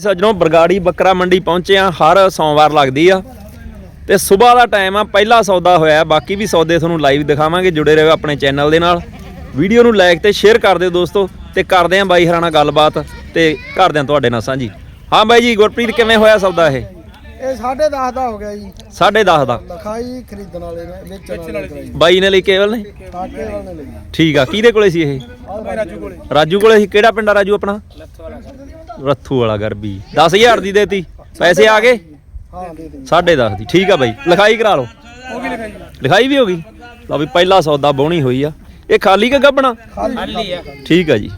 ਸੱਜਣੋ ਬਰਗਾੜੀ ਬੱਕਰਾ ਮੰਡੀ ਪਹੁੰਚੇ ਆ ਹਰ ਸੋਮਵਾਰ ਲੱਗਦੀ ਆ। ਤੇ ਸਵੇਰ ਦਾ ਟਾਈਮ ਆ ਪਹਿਲਾ ਸੌਦਾ ਹੋਇਆ। ਬਾਕੀ ਵੀ ਸੌਦੇ ਤੁਹਾਨੂੰ ਲਾਈਵ ਦਿਖਾਵਾਂਗੇ ਜੁੜੇ ਰਹੋ ਆਪਣੇ ਚੈਨਲ ਦੇ ਨਾਲ। ਵੀਡੀਓ ਨੂੰ ਲਾਈਕ ਤੇ ਸ਼ੇਅਰ ਕਰ ਦਿਓ ਦੋਸਤੋ ਤੇ ਕਰਦੇ ਆਂ ਬਾਈ ਹਰਾਣਾ ਗੱਲਬਾਤ ਤੇ ਕਰਦੇ ਆਂ ਤੁਹਾਡੇ ਨਾਲ ਸਾਂਝੀ। ਹਾਂ ਬਾਈ ਜੀ ਗੁਰਪ੍ਰੀਤ ਕਿਵੇਂ ਹੋਇਆ ਸੌਦਾ ਇਹ? ਇਹ 10.5 ਦਾ ਹੋ ਗਿਆ ਜੀ। 10.5 ਦਾ। ਲਖਾਈ ਖਰੀਦਣ ਵਾਲੇ ਨੇ ਵੇਚਣ ਵਾਲੇ ਨੇ। ਬਾਈ ਨੇ ਲਈ ਕੇਵਲ ਨੇ? ਕਾਕੇ ਵਾਲੇ ਨੇ ਲਈ। ਠੀਕ ਆ ਕਿਹਦੇ ਕੋਲੇ ਸੀ ਇਹ? ਰਾਜੂ ਕੋਲੇ। ਰਾਜੂ ਕੋਲੇ ਸੀ ਕਿਹੜਾ ਪਿੰਡ ਆ ਰਾਜੂ ਆਪਣਾ? ਰੱਥੂ ਵਾਲਾ ਗਰਬੀ। 10000 ਦੀ ਦੇਤੀ। ਪੈਸੇ ਆ ਗਏ? ਹਾਂ ਦੇ ਦੇ। 10.5 ਦੀ ਠੀਕ ਆ ਬਾਈ। ਲਿਖਾਈ ਕਰਾ ਲਓ। ਉਹ ਵੀ ਲਿਖਾਈ ਲਿਖਾਈ ਵੀ ਹੋ ਗਈ? ਲਓ ਵੀ ਪਹਿਲਾ ਸੌਦਾ ਬੋਣੀ ਹੋਈ ਆ। ਇਹ ਖਾਲੀ ਕਿ ਗੱਬਣਾ? ਖਾਲੀ ਆ। ਠੀਕ ਆ ਜੀ।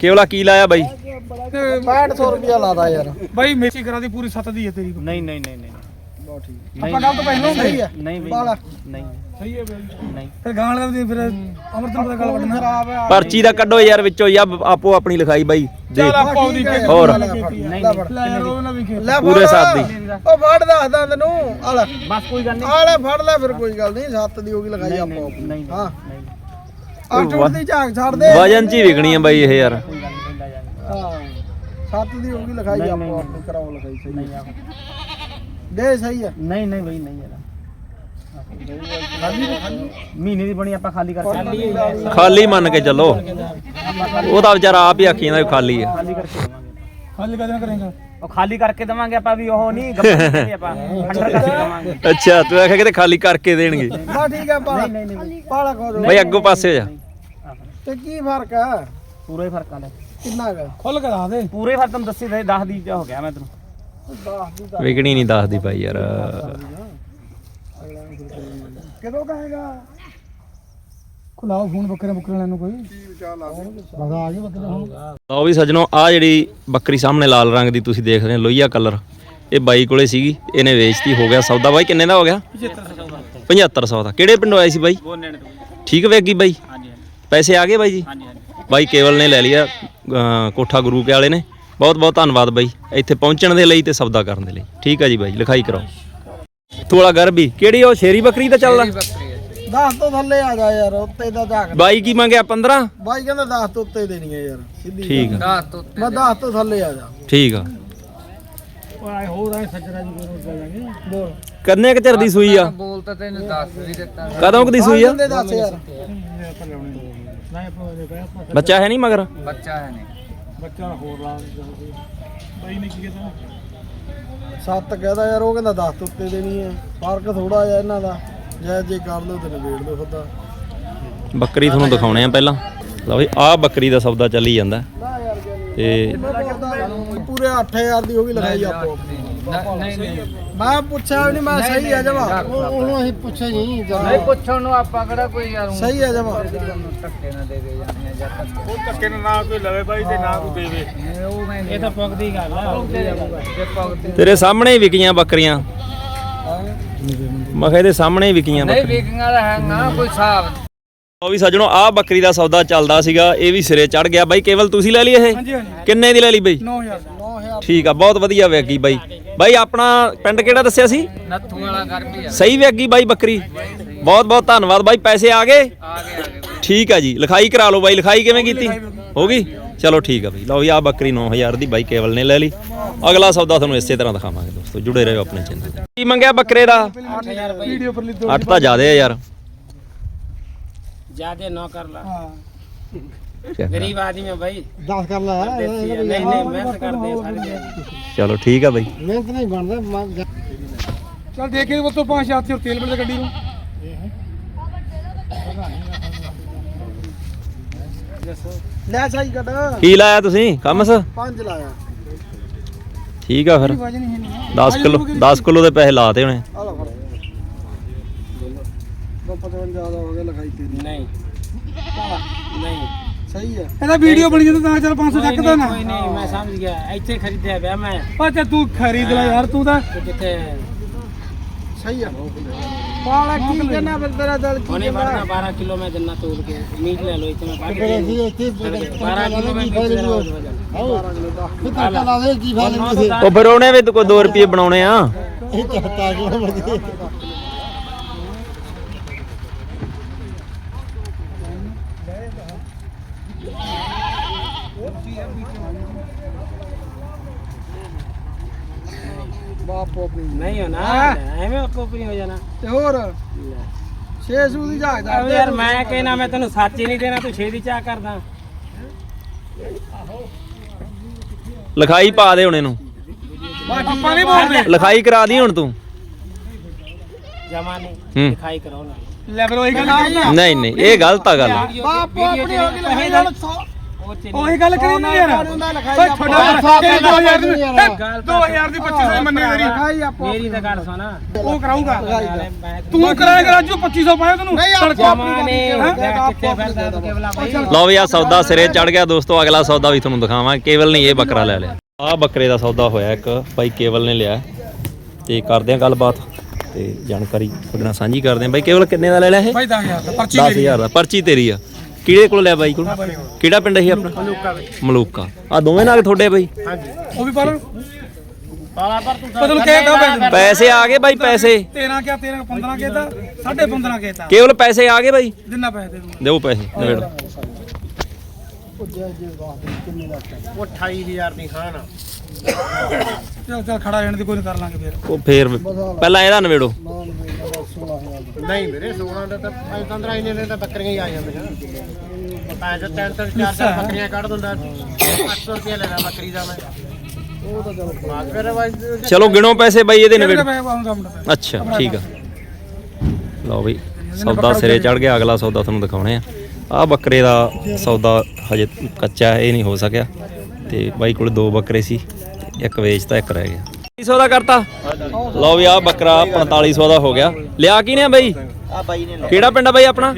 ਕੇਵਲਾ ਕੀ ਲਾਇਆ ਬਾਈ? 6500 ਰੁਪਿਆ ਲਾਦਾ ਯਾਰ। ਬਾਈ ਮੇਚੀ ਕਰਾ ਦੀ ਪੂਰੀ 7 ਦੀ ਹੈ ਤੇਰੀ। ਨਹੀਂ ਨਹੀਂ ਨਹੀਂ ਨਹੀਂ। ਬਹੁਤ ਠੀਕ ਆਪਾਂ ਗੱਲ ਤੋਂ ਪਹਿਲਾਂ ਸਹੀ ਹੈ ਨਹੀਂ ਬਈ ਬਾਲਾ। ਨਹੀਂ। ਸਹੀ ਹੈ ਬਾਈ ਨਹੀਂ। ਫਿਰ ਗਾਣ ਲੱਗਦੀ ਫਿਰ ਅਮਰਤਨ ਪਤਾ ਗੱਲ ਕੱਢਣਾ ਖਰਾਬ ਹੈ ਪਰਚੀ ਦਾ ਕੱਢੋ ਯਾਰ ਵਿੱਚੋਂ ਯਾ ਆਪੋ ਆਪਣੀ ਲਿਖਾਈ ਬਾਈ। ਦੇ ਹੈ। ਹੋਰ। ਨਹੀਂ, ਪੂਰੇ। ਸਾਥ ਦੀ। ਉਹ ਫੜ ਦੱਸਦਾ ਤੈਨੂੰ। ਆ ਲੈ। ਬਸ ਕੋਈ ਗੱਲ ਨਹੀਂ। ਆ ਲੈ ਫੜ ਲੈ ਫਿਰ ਕੋਈ ਗੱਲ ਨਹੀਂ। ਸੱਤ ਦੀ ਹੋਗੀ ਲਗਾਈ ਨਹੀਂ ਆਪੋ ਨਹੀਂ ਨਹੀਂ ਹਾਂ। ਨਹੀਂ। ਆ ਟੁੱਟਦੀ ਝਾਕ ਛੱਡ ਦੇ। ਵਜਨ ਚ ਹੀ ਵਿਕਣੀ ਆ ਬਾਈ ਇਹ ਯਾਰ। ਕੋਈ ਗੱਲ ਨਹੀਂ ਲੈ ਜਾਾਂਗੇ ਹਾਂ। ਸੱਤ ਦੀ ਹੋਗੀ ਲਗਾਈ ਨਹੀਂ, ਆਪੋ ਆਪਣੀ। ਕਰਾਓ ਲਗਾਈ ਸਹੀ। ਨਹੀਂ ਆਹੋ। ਦੇ ਸਹੀ ਹੈ ਨਹੀਂ ਨਹੀਂ ਬਈ ਨਹੀਂ ਯਾਰ ਮਹੀਨੇ ਦੀ ਬਣੀ ਆਪਾਂ ਖਾਲੀ ਕਰਕੇ ਖਾਲੀ ਮੰਨ ਕੇ ਚੱਲੋ। ਉਹਦਾ ਵਿਚਾਰਾ ਆਪ ਹੀ ਆਖੀ ਜਾਂਦਾ ਵੀ ਖਾਲੀ ਆ। ਖਾਲੀ ਕਰਕੇ ਦੇਵਾਂਗੇ। ਖਾਲੀ ਕਦੋਂ ਕਰੇਗਾ? ਉਹ ਖਾਲੀ ਕਰਕੇ ਦੇਵਾਂਗੇ ਆਪਾਂ ਵੀ ਉਹ ਨਹੀਂ ਗੱਪੇ ਆਪਾਂ। ਅੰਡਰ ਕਰਕੇ ਦੇਵਾਂਗੇ। ਅੱਛਾ ਤੂੰ ਆਖਿਆ ਕਿਤੇ ਖਾਲੀ ਕਰਕੇ ਦੇਣਗੇ। ਹਾਂ ਠੀਕ ਹੈ ਪਾਲਾ। ਨਹੀਂ ਨਹੀਂ ਨਹੀਂ ਪਾਲਾ ਖੋ ਦੋ। ਬਾਈ ਅੱਗੋਂ ਪਾਸੇ ਹੋ ਜਾ। ਤੇ ਕੀ ਫ਼ਰਕ ਹੈ ਪੂਰਾ ਹੀ ਫ਼ਰਕ ਆਲੇ ਕਿੰਨਾ ਕੁ? ਖੁੱਲ ਕੇ ਦੱਸ ਦੇ। ਪੂਰੇ ਫ਼ਰਕ ਤੁਹਾਨੂੰ ਦੱਸੀ ਦੇ 10 ਦੀ ਹੋ ਗਿਆ ਮੈਂ ਤੈਨੂੰ। 10 ਦੀ ਤਾਂ ਵਿਕਣੀ ਨਹੀਂ ਦੱਸਦੀ ਬਾਈ ਯਾਰ। ਕਦੋਂ ਕਹੇਗਾ? ਖੁਲਾਓ ਫੋਨ ਬੱਕਰੇ ਬੱਕਰੇ ਲੈਣ ਨੂੰ ਕੋਈ। ਬਗਾ ਆ ਗਏ ਬੱਕਰੇ ਹੁਣ ਲਓ ਵੀ ਸੱਜਣੋ ਆ ਜਿਹੜੀ ਬੱਕਰੀ ਸਾਹਮਣੇ ਲਾਲ ਰੰਗ ਦੀ ਤੁਸੀਂ ਦੇਖ ਰਹੇ ਹੋ ਲੋਹੀਆ ਕਲਰ ਇਹ ਬਾਈ ਕੋਲੇ ਸੀਗੀ ਇਹਨੇ ਵੇਚਤੀ ਹੋ ਗਿਆ ਸੌਦਾ। ਬਾਈ ਕਿੰਨੇ ਦਾ ਹੋ ਗਿਆ? 7500 ਦਾ। ਕਿਹੜੇ ਪਿੰਡੋਂ ਆਏ ਸੀ ਬਾਈ? ਠੀਕ ਵੇਗੀ ਬਾਈ? ਹਾਂਜੀ ਪੈਸੇ ਆ ਗਏ ਬਾਈ ਜੀ? ਹਾਂਜੀ ਹਾਂਜੀ। ਬਾਈ ਕੇਵਲ ਨੇ ਲੈ ਲਿਆ ਕੋਠਾ ਗੁਰੂ ਕੇ ਵਾਲੇ ਨੇ। ਬਹੁਤ ਬਹੁਤ ਧੰਨਵਾਦ ਬਾਈ। ਇੱਥੇ ਪਹੁੰਚਣ ਦੇ ਲਈ ਤੇ ਸੌਦਾ ਕਰਨ ਦੇ ਲਈ। ਠੀਕ ਹੈ ਜੀ ਬਾਈ ਲਿਖਾਈ ਕਰਾਓ। ਤੋਲਾ ਗਰਬੀ ਕਿਹੜੀ ਉਹ? ਸ਼ੇਰੀ ਬੱਕਰੀ ਦਾ ਚੱਲਦਾ? 10 ਤੋਂ ਥੱਲੇ ਆ ਜਾ ਯਾਰ ਉੱਤੇ ਦਾ ਝਾਕ ਬਾਈ ਕੀ ਮੰਗਿਆ 15 ਬਾਈ ਕਹਿੰਦਾ 10 ਤੋਂ ਉੱਤੇ ਦੇਣੀ ਹੈ ਯਾਰ ਸਿੱਧੀ ਠੀਕ ਆ। ਮੈਂ 10 ਤੋਂ ਥੱਲੇ ਆ ਜਾ। ਠੀਕ ਆ। ਉਹ ਆਏ ਹੋਰ ਆਏ ਸੱਜਣਾ ਜੀ ਕੋਲ ਜਾਵਾਂਗੇ ਬੋਲ। ਕਿੰਨੇ ਕੁ ਚਿਰ ਦੀ ਸੂਈ ਆ? ਬੋਲ ਤਾਂ ਤੈਨੂੰ ਦੱਸ ਵੀ ਦਿੱਤਾ। ਕਦੋਂ ਕੁ ਦੀ ਸੂਈ ਆ? ਦੱਸ ਯਾਰ ਬੱਚਾ ਹੈ ਨਹੀਂ ਮਗਰ? ਬੱਚਾ ਹੈ ਨਹੀਂ। ਬੱਚਾ ਹੋਰ ਲਾ ਦੇ ਬਾਈ ਨੇ ਕੀ ਕੀਤਾ ਸੱਤ ਕਹਦਾ ਯਾਰ ਉਹ ਕਹਿੰਦਾ 10 ਤੋਂ ਉੱਤੇ ਦੇਣੀ ਹੈ। ਫ਼ਰਕ ਥੋੜਾ ਜਿਹਾ ਇਹਨਾਂ ਦਾ। ਜੈ ਜੇ ਕਰ ਲਓ ਤੇ ਨਿਬੇੜ ਲਓ ਖੁਦਾ। ਬੱਕਰੀ ਤੁਹਾਨੂੰ ਦਿਖਾਉਣੇ ਆ ਪਹਿਲਾਂ। ਲਓ ਵੀ ਆਹ ਬੱਕਰੀ ਦਾ ਸੌਦਾ ਚੱਲੀ ਜਾਂਦਾ। ਨਾ ਯਾਰ ਤੇ ਪੂਰੇ 8000 ਦੀ ਹੋ ਗਈ ਲਗਾਈ ਆਪੋ। ਨਹੀਂ ਨਹੀਂ। ਮੈਂ ਪੁੱਛਿਆ ਵੀ ਨਹੀਂ ਮੈਂ ਸਹੀ ਹੈ ਜਮਾ ਉਹਨੂੰ ਅਸੀਂ ਪੁੱਛਿਆ ਨਹੀਂ ਨਹੀਂ ਪੁੱਛਣ ਨੂੰ ਆਪਾਂ ਕਿਹੜਾ ਕੋਈ ਯਾਰ ਸਹੀ ਹੈ ਜਮਾ ਧੱਕੇ ਨਾ ਦੇ ਦੇ ਜਾਂਦੇ ਆ ਜਾਂ ਧੱਕੇ ਉਹ ਧੱਕੇ ਨਾਲ ਨਾ ਕੋਈ ਲਵੇ ਬਾਈ ਤੇ ਨਾ ਕੋਈ ਦੇਵੇ। ਨਹੀਂ, ਉਹ ਮੈਂ ਇਹ ਤਾਂ ਪੱਕਦੀ ਗੱਲ ਆ। ਤੇਰੇ ਸਾਹਮਣੇ ਹੀ ਵਿਕੀਆਂ ਬੱਕਰੀਆਂ। ਮੈਂ ਇਹਦੇ ਸਾਹਮਣੇ ਹੀ ਵਿਕੀਆਂ ਨਹੀਂ ਬੱਕਰੀਆਂ। ਵਿਕੀਆਂ ਦਾ ਹੈ ਨਾ ਕੋਈ ਹਿਸਾਬ। ਉਹ ਵੀ ਸੱਜਣੋ ਆਹ ਬੱਕਰੀ ਦਾ ਸੌਦਾ ਚੱਲਦਾ ਸੀਗਾ ਇਹ ਵੀ ਸਿਰੇ ਚੜ ਗਿਆ। ਬਾਈ ਕੇਵਲ ਤੁਸੀਂ ਲੈ ਲਈ ਇਹ? ਹਾਂਜੀ ਹਾਂਜੀ। ਕਿੰਨੇ ਦੀ ਲੈ ਲਈ ਬਾਈ? 9000 9000 ਠੀਕ ਆ ਬਹੁਤ ਵਧੀਆ ਵੇਗੀ ਬਾਈ। ਬਾਈ ਆਪਣਾ ਪਿੰਡ ਕਿਹੜਾ ਦੱਸਿਆ ਸੀ? ਨੱਥੂ ਵਾਲਾ ਆ। ਸਹੀ ਵੇਗੀ ਬਾਈ ਬੱਕਰੀ। ਬਹੁਤ ਬਹੁਤ ਧੰਨਵਾਦ ਬਾਈ ਪੈਸੇ ਆ ਗਏ? ਆ ਗਏ ਆ ਗਏ ਠੀਕ ਆ ਜੀ ਲਿਖਾਈ ਕਰਾ ਲਓ ਬਾਈ ਲਿਖਾਈ ਕਿਵੇਂ ਕੀਤੀ? ਹੋ ਗਈ? ਚਲੋ ਠੀਕ ਆ ਬਾਈ ਲਓ ਵੀ ਆ ਬੱਕਰੀ 9000 ਦੀ ਬਾਈ ਕੇਵਲ ਨੇ ਲੈ ਲਈ। ਅਗਲਾ ਸੌਦਾ ਤੁਹਾਨੂੰ ਇਸੇ ਤਰ੍ਹਾਂ ਦਿਖਾਵਾਂਗੇ ਦੋਸਤੋ ਜੁੜੇ ਰਹੋ ਆਪਣੇ ਚੈਨਲ ਤੇ। ਕੀ ਮੰਗਿਆ ਬੱਕਰੇ ਦਾ? ਵੀਡੀਓ ਪਰ ਲਈ 8 ਤਾਂ ਜ਼ਿਆਦੇ ਆ ਯਾਰ। ਜਿਆਦੇ ਨਾ ਕਰ ਲਾ। ਚੱਲ। ਗਰੀਬ ਆਦਮੀ ਹੈ ਭਾਈ 10 ਕਰ ਲੈ। ਨਹੀਂ ਨਹੀਂ ਮਿਹਨਤ ਕਰਦੇ ਆ ਸਾਰੇ ਚਲੋ ਠੀਕ ਆ ਬਾਈ। ਮਿਹਨਤ ਨਹੀਂ ਬਣਦਾ ਚੱਲ ਦੇਖ ਕੇ ਬੋਤੋਂ ਪੰਜ ਹਜ਼ਾਰ ਤੇ ਤੇਲ ਮਿਲ ਗੱਡੀ ਨੂੰ। ਲੈ ਸਾਈ ਕੱਢ। ਕੀ ਲਾਇਆ ਤੁਸੀਂ? ਕਮਸ ਪੰਜ ਲਾਇਆ। ਠੀਕ ਆ ਫਿਰ। ਵਜਨ ਹੀ ਨਹੀਂ 10 ਕਿਲੋ 10 ਕਿਲੋ ਦੇ ਪੈਸੇ ਲਾਤੇ ਹੋਣੇ ਆ ਲੈ ਫੜ। ਦੋ ਪਚਵਨ ਜ਼ਿਆਦਾ ਹੋ ਗਿਆ ਲਗਾਈ ਤੇਰੀ। ਨਹੀਂ। ਨਹੀਂ। ਸਹੀ ਹੈ ਇਹਦਾ ਵੀਡੀਓ ਬਣੀ ਜਾਂਦਾ ਤਾਂ ਚੱਲ 500 ਚੱਕਦਾ ਨਾ। ਕੋਈ ਨਹੀਂ ਮੈਂ ਸਮਝ ਗਿਆ। ਇੱਥੇ ਖਰੀਦਿਆ ਪਿਆ ਮੈਂ। ਅੱਛਾ ਤੂੰ ਖਰੀਦ ਲੈ ਯਾਰ ਤੂੰ ਤਾਂ ਤੇ ਕਿੱਥੇ? ਸਹੀ ਹੈ ਪਾਲਾ ਕੀ ਕਰਨਾ ਫਿਰ ਤੇਰਾ ਦਿਲ ਕੀ ਹੋਣੇ ਵਰਨਾ 12 ਕਿਲੋ ਮੈਂ ਦਿੰਨਾ ਤੋਲ ਕੇ। ਮੀਟ ਲੈ ਲਓ ਇੱਥੇ ਮੈਂ ਪਾ ਕੇ 12 ਕਿਲੋ ਮੈਂ ਲੈ ਲਓ ਕਿਤਾ ਲਾ ਦੇ ਕੀ ਫਾਇਦਾ ਉਹ ਫਿਰ ਉਹਨੇ ਵੀ ਤਾਂ ਕੋਈ 2 ਰੁਪਏ ਬਣਾਉਣੇ ਆ। ਇਹ ਚਾਹਤਾ ਕਿ ਬਾਪ ਆਪਣੀ ਨਹੀਂ ਹੋਣਾ। ਐਵੇਂ ਆਪੋ ਆਪਣੀ ਹੋ ਜਾਣਾ। ਤੇ ਹੋਰ? ਛੇ ਸੂ ਦੀ ਜਹਾਜ਼ ਅਬ ਯਾਰ ਮੈਂ ਕਹਿਣਾ ਮੈਂ ਤੈਨੂੰ ਸੱਚ ਹੀ ਨਹੀਂ ਦੇਣਾ ਤੂੰ ਛੇ ਦੀ ਚਾਹ ਕਰਦਾ। ਲਿਖਾਈ ਪਾ ਦੇ ਹੁਣ ਇਹਨੂੰ। ਆਪਾਂ ਨਹੀਂ ਬੋਲਦੇ। ਲਿਖਾਈ ਕਰਾ ਦੀ ਹੁਣ ਤੂੰ। ਜਮਾ ਨਹੀਂ ਲਿਖਾਈ ਨਾ। ਲੈਵਲ ਉਹੀ ਗੱਲ ਨਹੀਂ ਨਹੀਂ ਇਹ ਗਲਤ ਆ ਗੱਲ। ਬਾਪ ਆਪਣੀ ਹੋ ਗਈ ਲਿਖਾਈ ਨਾਲ ਉਹ ਗੱਲ ਕਰੀ ਨਹੀਂ ਯਾਰ। ਓਏ ਛੋਟਾ ਤੇਰੀ 2000 ਦੀ 2000 ਦੀ 2500 ਮੰਨੇ ਤੇਰੀ। ਮੇਰੀ ਤਾਂ ਗੱਲ ਸੁਣਾ। ਉਹ ਕਰਾਊਗਾ। ਤੂੰ ਕਰਾਏਗਾ ਰਾਜੂ 2500 ਪਾਇਆ ਤੈਨੂੰ? ਭਾਈ। ਲਓ ਵੀ ਆ ਸੌਦਾ ਸਿਰੇ ਚੜ ਗਿਆ ਦੋਸਤੋ ਅਗਲਾ ਸੌਦਾ ਵੀ ਤੁਹਾਨੂੰ ਦਿਖਾਵਾਂ। ਕੇਵਲ ਨੇ ਇਹ ਬੱਕਰਾ ਲੈ ਲਿਆ। ਆ ਬੱਕਰੇ ਦਾ ਸੌਦਾ ਹੋਇਆ ਇੱਕ ਬਾਈ ਕੇਵਲ ਨੇ ਲਿਆ। ਤੇ ਕਰਦੇ ਆ ਗੱਲਬਾਤ ਤੇ ਜਾਣਕਾਰੀ ਤੁਹਾਡੇ ਨਾਲ ਸਾਂਝੀ ਕਰਦੇ ਆ ਬਾਈ ਕੇਵਲ ਕਿੰਨੇ ਦਾ ਲੈ ਲਿਆ ਇਹ? ਭਾਈ 10000 ਦਾ ਪਰਚੀ 10000 ਦਾ ਪਰਚੀ ਤੇਰੀ ਆ। ਕਿਹੜੇ ਕੋਲ ਲਿਆ ਬਾਈ ਕੋਲ? ਕਿਹੜਾ ਪਿੰਡ ਸੀ ਆਪਣਾ? ਮਲੂਕਾ ਮਲੂਕਾ। ਆ ਦੋਵੇਂ ਨਾਗ ਤੁਹਾਡੇ ਬਾਈ? ਉਹ ਵੀ ਪਰ ਪਾਲਾ ਪਰ ਤੂੰ ਬਦਲ ਕੇ ਦਾ ਪੈਸੇ ਆ ਗਏ ਬਾਈ ਪੈਸੇ। 13 ਕਿਆ 13 15 ਕੇ ਤਾਂ? 15.5 ਕੇ ਤਾਂ? ਕੇਵਲ ਪੈਸੇ ਆ ਗਏ ਬਾਈ? ਜਿੰਨਾ ਪੈਸੇ ਦੇ ਦੂੰ। ਦਿਓ ਪੈਸੇ ਨਵੇੜੋ। ਉਹ 28000 ਦੀ ਖਾਣ ਚੱਲ ਚੱਲ ਖੜਾ ਰਹਿਣ ਦੀ ਕੋਈ ਨਹੀਂ ਕਰ ਲਾਂਗੇ ਫਿਰ। ਉਹ ਫੇਰ ਪਹਿਲਾਂ ਇਹਦਾ ਨਵੇੜੋ। ਨਹੀਂ ਵੀਰੇ 16 ਦਾ ਤਾਂ 15 ਇੰਨੇ ਦੇ ਤਾਂ ਬੱਕਰੀਆਂ ਹੀ ਆ ਜਾਂਦੀਆਂ। ਪੰਜ ਤਿੰਨ ਤਿੰਨ ਚਾਰ ਚਾਰ ਬੱਕਰੀਆਂ ਕੱਢ ਦਿੰਦਾ। 800 ਰੁਪਏ ਲੈਣਾ ਬੱਕਰੀ ਦਾ ਮੈਂ। ਉਹ ਤਾਂ ਚਲੋ ਬਾਤ ਫਿਰ ਬਾਈ ਚਲੋ ਗਿਣੋ ਪੈਸੇ ਬਾਈ ਇਹਦੇ ਨਵੇੜੋ ਅੱਛਾ ਠੀਕ ਆ। ਲਓ ਬਈ ਸੌਦਾ ਸਿਰੇ ਚੜ ਗਿਆ ਅਗਲਾ ਸੌਦਾ ਤੁਹਾਨੂੰ ਦਿਖਾਉਣੇ ਆ। ਆ ਬੱਕਰੇ ਦਾ ਸੌਦਾ ਹਜੇ ਕੱਚਾ ਹੈ ਇਹ ਨਹੀਂ ਹੋ ਸਕਿਆ। ਤੇ ਬਾਈ ਕੋਲ ਦੋ ਬੱਕਰੇ ਸੀ ਇੱਕ ਵੇਚਤਾ ਇੱਕ ਰਹਿ ਗਿਆ। 300 ਦਾ ਕਰਤਾ। ਲਓ ਵੀ ਆ ਬੱਕਰਾ 4500 ਦਾ ਹੋ ਗਿਆ। ਲਿਆ ਕੀ ਨੇ ਬਾਈ? ਆ ਬਾਈ ਨੇ ਕਿਹੜਾ ਪਿੰਡ ਆ ਬਾਈ ਆਪਣਾ?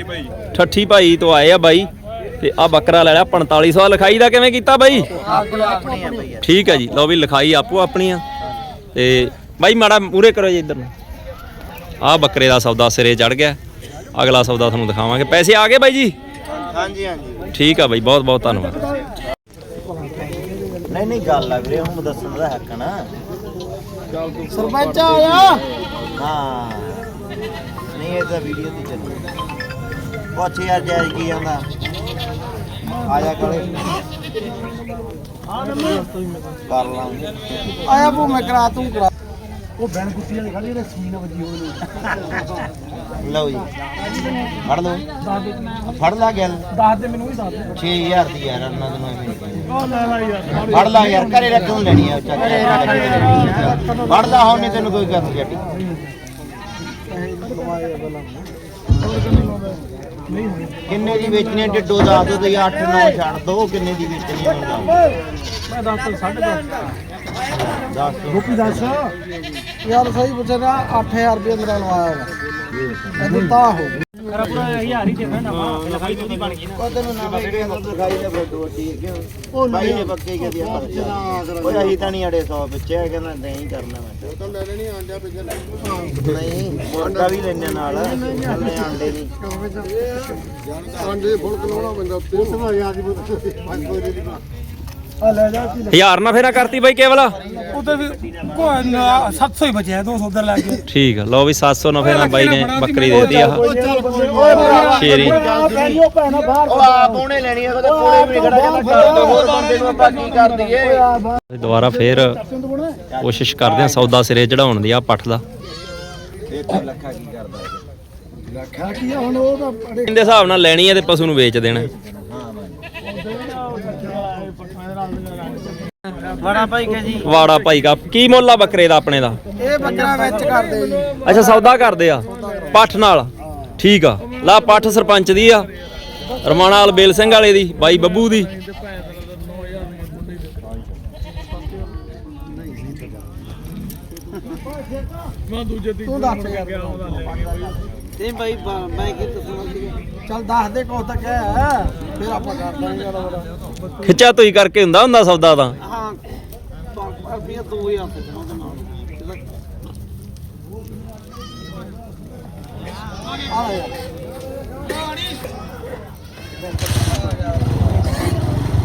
ਠੱਠੀ ਭਾਈ। ਤੋਂ ਆਏ ਆ ਬਾਈ। ਤੇ ਆ ਬੱਕਰਾ ਲੈ ਲਿਆ 4500 ਲਿਖਾਈ ਦਾ ਕਿਵੇਂ ਕੀਤਾ ਬਾਈ? ਠੀਕ ਹੈ ਜੀ। ਲਓ ਵੀ ਲਿਖਾਈ ਆਪੋ ਆਪਣੀ ਆ। ਤੇ ਬਾਈ ਮਾੜਾ ਮੂਰੇ ਕਰੋ ਜੀ ਇੱਧਰ ਨੂੰ। ਆ ਬੱਕਰੇ ਦਾ ਸੌਦਾ ਸਿਰੇ ਚੜ ਗਿਆ। ਅਗਲਾ ਸੌਦਾ ਤੁਹਾਨੂੰ ਦਿਖਾਵਾਂਗੇ। ਪੈਸੇ ਆ ਗਏ ਬਾਈ ਜੀ? ਹਾਂਜੀ ਹਾਂਜੀ। ਠੀਕ ਆ ਬਾਈ ਬਹੁਤ ਬਹੁਤ ਧੰਨਵਾਦ। ਨਹੀਂ ਨਹੀਂ ਗੱਲ ਆ। ਵੀਰੇ ਹੁਣ ਦੱਸਣ ਦਾ ਹੱਕ ਨਾ। ਸਰਪੰਚ ਆਇਆ। ਹਾਂ। ਨਹੀਂ ਇਹ ਤਾਂ ਵੀਡੀਓ ਤੇ ਚੱਲੀ। ਪੁੱਛ ਯਾਰ ਜੈ ਕੀ ਜਾਂਦਾ ਆ ਜਾ ਕੋਲੇ ਕਰ ਲਾਂਗੇ ਆਇਆ ਭੂ ਮੈਂ ਕਰਾ ਤੂੰ ਕਰਾ। ਉਹ ਬੈਣ ਕੁੱਤੀ ਵਾਲੀ ਖਾਲੀ ਜਿਹੜੇ ਸੀਨ ਵੱਜੀ ਨੇ। ਲਓ ਜੀ ਫੜ ਲਓ। ਫੜ ਲਾ ਗੱਲ ਦੱਸ ਦੇ ਮੈਨੂੰ ਵੀ ਦੱਸ ਦੇ। 6000 ਦੀ ਯਾਰ ਉਹਨਾਂ ਨੂੰ ਐਵੇਂ ਨਹੀਂ ਉਹ ਲੈ ਲੈ ਯਾਰ ਫੜ ਲਾ। ਯਾਰ ਘਰੇ ਰੱਖਣ ਲੈਣੀ ਆ ਚਾਚਾ ਫੜ ਲਾ ਹੁਣ ਨਹੀਂ ਤੈਨੂੰ ਕੋਈ ਗੱਲ ਜੱਟੀ ਕਿੰਨੇ ਦੀ ਵੇਚਣੀ ਡਿੱਡੋ ਦੱਸ ਦੋ ਤੇ 8 9 ਛੱਡ ਦੋ ਕਿੰਨੇ ਦੀ ਵੇਚਣੀ ਮੈਂ ਦੱਸ ਤਾ ਸਾਢੇ ਦਸ। ਦੱਸ ਦੋ ਗੋਪੀ ਦੱਸ। ਯਾਰ ਸਹੀ ਪੁੱਛਿਆ 8000 ਰੁਪਏ ਮੇਰਾ ਲਵਾਇਆ ਹੈਗਾ ਇਹ ਤਾਂ ਹੋ ਗਈ। ਉਹ ਤੈਨੂੰ ਨਾ ਵੇਚੇ ਤਾਂ ਦਿਖਾਈ ਦੇ ਫਿਰ ਦੋ ਠੀਕ ਕਿਉਂ? ਬਾਈ ਨੇ ਪੱਕੇ ਕਿ ਦਿਆ ਓਏ ਅਸੀਂ ਤਾਂ ਨਹੀਂ ਅੜੇ 100 ਪਿੱਛੇ ਕਹਿੰਦਾ ਨਹੀਂ ਕਰਨਾ ਮੈਂ। ਤਾਂ ਲੈ ਲੈਣੀ ਆਂਡਿਆ ਪਿੱਛੇ ਨਹੀਂ ਮੁਰਗਾ ਵੀ ਲੈਣੇ ਨਾਲ। ਕੱਲੇ ਆਂਡੇ ਨਹੀਂ ਆਂਡੇ ਫੁੱਲ ਕਲਾਉਣਾ ਪੈਂਦਾ ਉਸ ਵਾਰ ਯਾਦ ਹੀ ਪੰਜ ਕੋਈ ਦੀ ਆ ਲੈ ਜਾ ਕੀ ਹਜ਼ਾਰ ਨਾ ਫੇਰਾ ਕਰਤੀ ਬਾਈ ਕੇਵਲ? ਉਧਰ ਵੀ ਕੋਈ 700 ਹੀ ਬਚਿਆ 200 ਉਧਰ ਲੱਗ ਗਏ ਠੀਕ ਆ ਲਓ ਵੀ 700 ਨਾ ਫੇਰਾ ਬਾਈ ਨੇ ਬੱਕਰੀ ਦੇ ਦਿੱਤੀ ਆ। ਸ਼ੇਰੀ। ਉਹ ਆ ਪੌਣੇ ਲੈਣੀ ਹੈ ਉਹਦੇ ਕੋਲੇ ਵੀ ਨਹੀਂ ਖੜਾ ਕਹਿੰਦਾ ਹੋਰ ਬੰਦੇ ਨੂੰ ਆਪਾਂ ਕੀ ਕਰ ਦਈਏ ਦੁਬਾਰਾ ਫੇਰ ਕੋਸ਼ਿਸ਼ ਕਰਦੇ ਆ ਸੌਦਾ ਸਿਰੇ ਚੜਾਉਣ ਦੀ ਆ ਪੱਠ ਦਾ। ਲੱਖਾ ਕੀ ਆ ਹੁਣ ਉਹ ਤਾਂ ਇਹਦੇ ਹਿਸਾਬ ਨਾਲ ਲੈਣੀ ਹੈ ਤੇ ਪਸ਼ੂ ਨੂੰ ਵੇਚ ਦੇਣਾ। ਬੜਾ ਭਾਈ ਕੇ ਜੀ। ਵਾੜਾ ਭਾਈ ਕਾ। ਕੀ ਮੁੱਲ ਆ ਬੱਕਰੇ ਦਾ ਆਪਣੇ ਦਾ? ਇਹ ਬੱਕਰਾ ਵਿੱਚ ਕਰਦੇ ਜੀ। ਅੱਛਾ ਸੌਦਾ ਕਰਦੇ ਆ? ਪੱਠ ਨਾਲ? ਠੀਕ ਆ। ਲਾ ਪੱਠ ਸਰਪੰਚ ਦੀ ਆ। ਰਮਾਣਾ ਅਲਬੇਲ ਸਿੰਘ ਵਾਲੇ ਦੀ ਬਾਈ ਬੱਬੂ ਦੀ। ਤੂੰ ਦੱਸ ਯਾਰ। ਤੇ ਭਾਈ ਮੈਂ ਕੀ ਦੱਸਣਾ ਚੱਲ ਦੱਸ ਦੇ ਕੋਹ ਤੱਕ ਹੈ ਫਿਰ ਆਪਾਂ ਕਰ ਦਾਂਗੇ। ਖਿੱਚਾ ਤੋਈ ਕਰਕੇ ਹੁੰਦਾ ਹੁੰਦਾ ਸੌਦਾ ਤਾਂ। ਹਾਂ ਰੁਪਿਆ 2000 ਤੇ ਉਹਦੇ ਨਾਲ। ਆ ਯਾਰ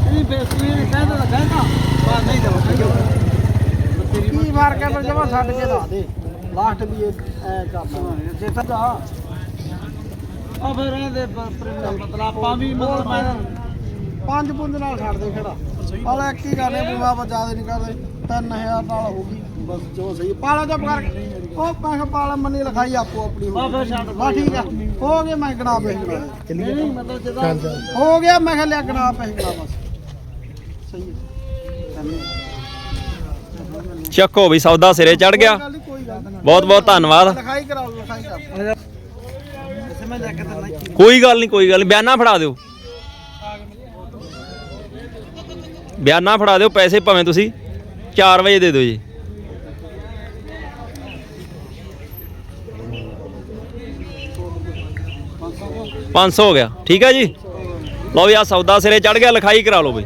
ਨਹੀਂ ਬੇਸਤੀ ਨੇ ਕਹਿੰਦਾ ਤਾਂ ਕਹਿੰਦਾ ਬਾਤ ਨਹੀਂ ਦਵਾ ਕੀ ਮਾਰ ਕੇ ਜਮਾ ਛੱਡ ਕੇ ਦੱਸ ਦੇ। ਲਾਸਟ ਵੀ ਇਹ ਐ ਕਰਨਾ। ਜੇ ਤਾਂ ਆ। ਫਿਰ ਇਹਦੇ ਮਤਲਬ ਆਪਾਂ ਵੀ ਮਤਲਬ ਮੈਂ ਪੰਜ ਪੁੰਜ ਨਾਲ ਛੱਡ ਦੇ ਖੜਾ। ਪਾਲਾ ਇੱਕ ਹੀ ਕਰਨੇ ਵੀ ਬਾਬਾ ਜ਼ਿਆਦਾ ਨਹੀਂ ਕਰਦੇ 3000 ਨਾਲ ਹੋ ਗਈ। ਬਸ ਜੋ ਸਹੀ ਪਾਲਾ ਚੁੱਪ ਕਰ ਉਹ ਕਿਹਾ ਪਾਲਾ ਮੰਨੀ ਲਿਖਾਈ ਆਪੋ ਆਪਣੀ ਹੋ ਗਈ। ਬਸ ਠੀਕ ਆ। ਹੋ ਗਿਆ ਮੈਂ ਗਣਾ ਪੇ ਨਹੀਂ ਮਤਲਬ ਜਿਹਦਾ ਹੋ ਗਿਆ ਮੈਂ ਕਿਹਾ ਲਿਆ ਗਣਾ ਪੇ ਗਣਾ ਬਸ। ਸਹੀ ਹੈ ਚੱਕੋ ਵੀ ਸੌਦਾ ਸਿਰੇ ਚੜ ਗਿਆ। ਗੱਲ ਗੱਲ ਬਹੁਤ ਬਹੁਤ ਧੰਨਵਾਦ। ਲਿਖਾਈ ਲਿਖਾਈ ਕੋਈ ਗੱਲ ਨਹੀਂ ਕੋਈ ਗੱਲ ਨਹੀਂ। ਬਿਆਨਾ ਫੜਾ ਦਿਓ। ਬਿਆਨਾ ਫੜਾ ਦਿਓ, ਪੈਸੇ ਭਾਵੇਂ ਤੁਸੀਂ। 4 ਵਜੇ ਦੇ ਦਿਓ ਜੀ। ਪੰਜ ਸੌ ਹੋ ਗਿਆ। ਠੀਕ ਹੈ ਜੀ? ਲਓ ਵੀ ਆ ਸੌਦਾ ਸਿਰੇ ਚੜ ਗਿਆ, ਲਿਖਾਈ ਕਰਾ ਲਓ ਬਈ।